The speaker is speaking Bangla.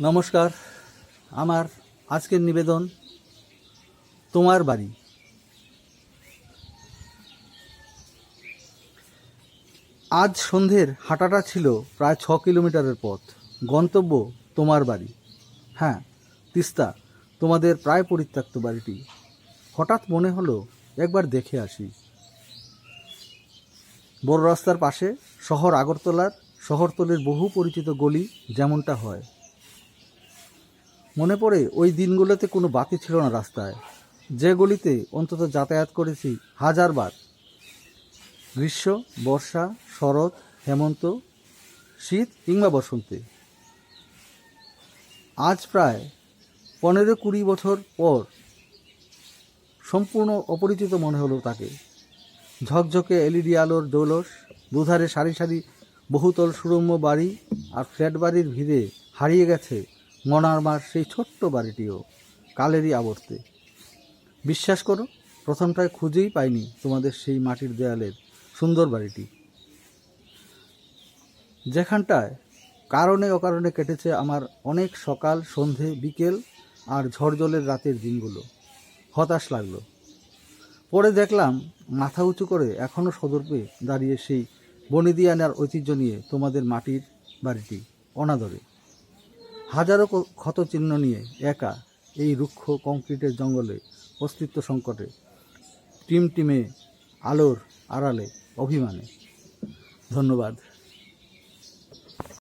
নমস্কার। আমার আজকের নিবেদন তোমার বাড়ি। আজ সন্ধ্যের হাঁটাটা ছিল প্রায় ছ কিলোমিটারের পথ। গন্তব্য তোমার বাড়ি। হ্যাঁ তিস্তা, তোমাদের প্রায় পরিত্যক্ত বাড়িটি। হঠাৎ মনে হলো একবার দেখে আসি। বড় রাস্তার পাশে শহর আগরতলার, শহরতলির বহু পরিচিত গলি যেমনটা হয়। মনে পড়ে ওই দিনগুলোতে কোনো বাতি ছিল না রাস্তায়। যে গলিতে অন্তত যাতায়াত করেছি হাজারবার। গ্রীষ্ম, বর্ষা, শরৎ, হেমন্ত, শীত কিংবা বসন্তে। আজ প্রায় পনেরো কুড়ি বছর পর সম্পূর্ণ অপরিচিত মনে হলো তাকে। ঝকঝকে এলইডি আলোর দৌলস দুধারে সারি সারি বহুতল সুরম্য বাড়ি আর ফ্ল্যাট বাড়ির ভিড়ে হারিয়ে গেছে মনার মার সেই ছোট্ট বাড়িটিও কালেরই আবর্তে। বিশ্বাস করো প্রথমটায় খুঁজেই পাইনি তোমাদের সেই মাটির দেয়ালের সুন্দর বাড়িটি। যেখানটায় কারণে অকারণে কেটেছে আমার অনেক সকাল, সন্ধে, বিকেল আর ঝড়জলের রাতের দিনগুলো। হতাশ লাগল। পরে দেখলাম মাথা উঁচু করে এখনও সদর্পে দাঁড়িয়ে সেই বনিদিয়ানার ঐতিহ্য নিয়ে তোমাদের মাটির বাড়িটি অনাদরে। হাজারো ক্ষতচিহ্ন নিয়ে একা এই রুক্ষ কংক্রিটের জঙ্গলে অস্তিত্ব সংকটে টিম টিমে আলোর আড়ালে অভিমানে। ধন্যবাদ।